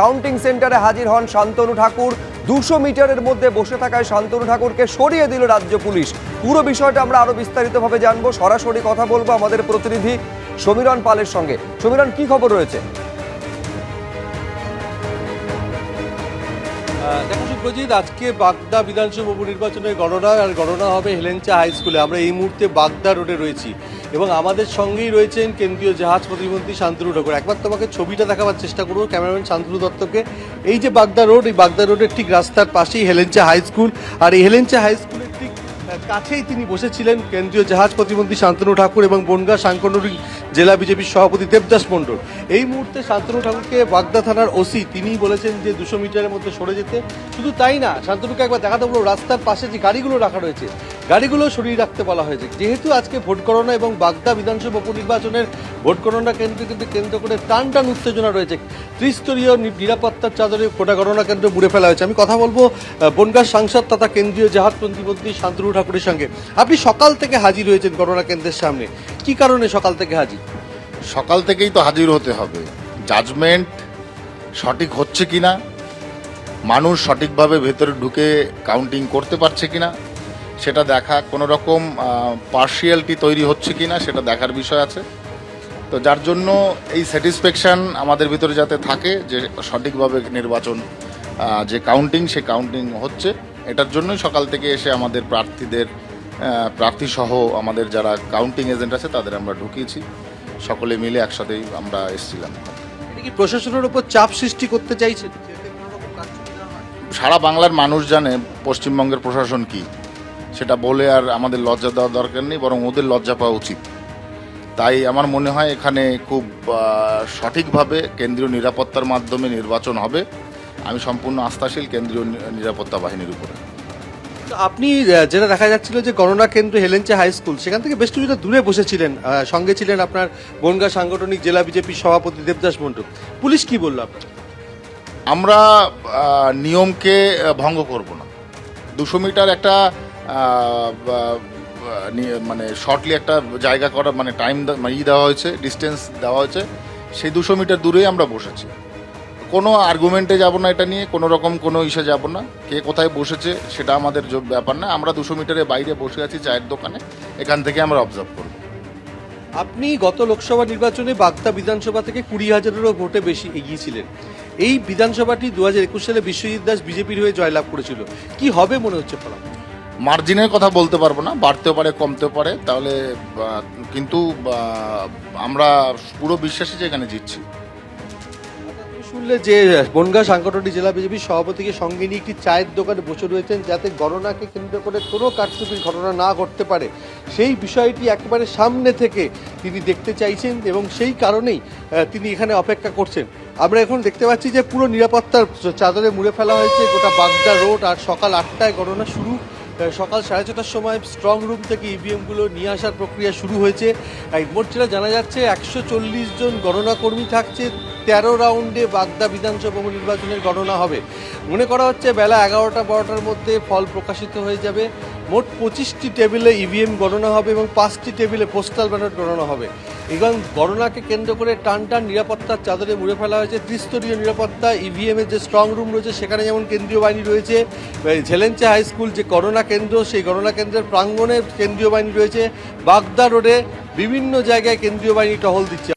Counting সেন্টারে হাজির হন শান্তনু ঠাকুর। দুশো মিটারের মধ্যে বসে থাকায় শান্তনু ঠাকুরকে সরিয়ে দিল রাজ্য পুলিশ। পুরো বিষয়টা আমরা আরও বিস্তারিতভাবে জানব। সরাসরি কথা বলব আমাদের প্রতিনিধি সমীরণ পালের সঙ্গে। সমীরণ, কি খবর রয়েছে? দেখো সুপ্রজিৎ আজকে বাগদা বিধানসভা উপনির্বাচনের গণনা, আর গণনা হবে হেলেঞ্চা হাই স্কুলে। আমরা এই মুহূর্তে বাগদা রোডে রয়েছি এবং আমাদের সঙ্গেই রয়েছেন কেন্দ্রীয় জাহাজ প্রতিমন্ত্রী শান্তনু ঠাকুর। একবার তোমাকে ছবিটা দেখাবার চেষ্টা করব, ক্যামেরাম্যান শান্তনু দত্তকে। এই যে বাগদা রোড, এই বাগদা রোডের ঠিক রাস্তার পাশেই হেলেঞ্চা হাই স্কুল। আর এই হেলেঞ্চা হাই স্কুলের ঠিক কাছেই তিনি বসেছিলেন কেন্দ্রীয় জাহাজ প্রতিমন্ত্রী শান্তনু ঠাকুর এবং বনগা সাংগঠনিক জেলা বিজেপির সভাপতি দেবদাস মণ্ডল। এই মুহূর্তে শান্তনু ঠাকুরকে বাগদা থানার ওসি তিনি বলেছেন যে দুশো মিটারের মধ্যে সরে যেতে। শুধু তাই না, শান্তনুকে একবার দেখাতে দেবো রাস্তার পাশে যে গাড়িগুলো রাখা রয়েছে গাড়িগুলো সরিয়ে রাখতে বলা হয়েছে। যেহেতু আজকে ভোট গণনা এবং বাগদা বিধানসভা উপনির্বাচনের ভোট গণনা কেন্দ্র কিন্তু কেন্দ্র করে টান টান উত্তেজনা রয়েছে। ত্রিস্তরীয় নিরাপত্তার চাদরে গোটা গণনা কেন্দ্র মুড়ে ফেলা হয়েছে। আমি কথা বলব বনগাঁ সাংসদ তথা কেন্দ্রীয় জাহাজ প্রতিমন্ত্রী শান্তনু ঠাকুরের সঙ্গে। আপনি সকাল থেকে হাজির হয়েছেন গণনা কেন্দ্রের সামনে। কি কারণে সকাল থেকে হাজির? সকাল থেকেই তো হাজির হতে হবে। জাজমেন্ট সঠিক হচ্ছে কিনা? মানুষ সঠিকভাবে ভেতরে ঢুকে কাউন্টিং করতে পারছে কিনা? সেটা দেখা কোনো রকম পার্শিয়ালিটি তৈরি হচ্ছে কি না সেটা দেখার বিষয় আছে। তো যার জন্য এই স্যাটিসফ্যাকশন আমাদের ভিতরে যাতে থাকে যে সঠিকভাবে নির্বাচন যে কাউন্টিং সে কাউন্টিং হচ্ছে এটার জন্যই সকাল থেকে এসে আমাদের প্রার্থীদের প্রার্থী সহ আমাদের যারা কাউন্টিং এজেন্ট আছে তাদের আমরা ঢুকিয়েছি। সকলে মিলে একসাথেই আমরা এসেছিলাম। কি প্রশাসনের উপর চাপ সৃষ্টি করতে চাইছেন? হয়? সারা বাংলার মানুষ জানে পশ্চিমবঙ্গের প্রশাসন কি। সেটা বলে আর আমাদের লজ্জা দেওয়ার দরকার নেই বরং ওদের লজ্জা পাওয়া উচিত। তাই আমার মনে হয় এখানে খুব সঠিকভাবে কেন্দ্রীয় নিরাপত্তার মাধ্যমে নির্বাচন হবে। আমি সম্পূর্ণ আস্থাশীল কেন্দ্রীয় নিরাপত্তা বাহিনীর উপরে। তো আপনি যেটা দেখা যাচ্ছিল যে গণনা কেন্দ্র হেলেঞ্চা হাই স্কুল সেখান থেকে বেশ কিছুটা দূরে বসেছিলেন সঙ্গে ছিলেন আপনার বনগা সাংগঠনিক জেলা বিজেপির সভাপতি দেবদাস মণ্ডল। পুলিশ কি বলল আপনার? আমরা নিয়মকে ভঙ্গ করব না। দুশো মিটার একটা মানে শর্টলি একটা জায়গা করা মানে টাইম ই দেওয়া হয়েছে ডিস্টেন্স দেওয়া হয়েছে। সেই দুশো মিটার দূরেই আমরা বসেছি। কোনো আর্গুমেন্টে যাব না এটা নিয়ে, কোনো রকম কোনো ইসে যাব না। কে কোথায় বসেছে সেটা আমাদের ব্যাপার না। আমরা দুশো মিটারের বাইরে বসে আছি চায়ের দোকানে। এখান থেকে আমরা অবজার্ভ করব। আপনি গত লোকসভা নির্বাচনে বাগদা বিধানসভা থেকে কুড়ি হাজারেরও ভোটে বেশি এগিয়েছিলেন। এই বিধানসভাটি দু হাজার একুশ সালে বিশ্বজিৎ দাস বিজেপির হয়ে জয়লাভ করেছিল। কি হবে মনে হচ্ছে ফলাফল? মার্জিনের কথা বলতে পারব না, বাড়তেও পারে, কমতেও পারে, তাহলে কিন্তু আমরা পুরো বিশ্বাসী যে এখানে জিতছি। শুনলে যে বনগাঁ সাংগঠনিক জেলা বিজেপির সভাপতিকে সঙ্গে নিয়ে একটি চায়ের দোকানে বসে রয়েছেন, যাতে গণনাকে কেন্দ্র করে কোনো কারচুপির ঘটনা না ঘটতে পারে। সেই বিষয়টি একেবারে সামনে থেকে তিনি দেখতে চাইছেন এবং সেই কারণেই তিনি এখানে অপেক্ষা করছেন। আমরা এখন দেখতে পাচ্ছি যে পুরো নিরাপত্তার চাদরে মুড়ে ফেলা হয়েছে, গোটা বাগদা রোড, আর সকাল আটটায় গণনা শুরু। সকাল সাড়ে ছটার সময় স্ট্রং রুম থেকে ইভিএমগুলো নিয়ে আসার প্রক্রিয়া শুরু হয়েছে। এই যেটা জানা যাচ্ছে, একশো চল্লিশ জন গণনা কর্মী থাকছে, তেরো রাউন্ডে বাগদা বিধানসভা নির্বাচনের গণনা হবে। মনে করা হচ্ছে বেলা এগারোটা বারোটার মধ্যে ফল প্রকাশিত হয়ে যাবে। মোট পঁচিশটি টেবিলে ইভিএম গণনা হবে এবং পাঁচটি টেবিলে পোস্টাল ব্যালট গণনা হবে। এবং গণনাকে কেন্দ্র করে টান টান নিরাপত্তার চাদরে মুড়ে ফেলা হয়েছে। ত্রিস্তরীয় নিরাপত্তা ইভিএম এর যে স্ট্রং রুম রয়েছে, সেখানে যেমন কেন্দ্রীয় বাহিনী রয়েছে ঝেলেঞ্চা হাই স্কুল যে গণনা কেন্দ্র, সেই গণনা কেন্দ্রের প্রাঙ্গণে কেন্দ্রীয় বাহিনী রয়েছে। বাগদা রোডে বিভিন্ন জায়গায় কেন্দ্রীয় বাহিনী টহল দিচ্ছে।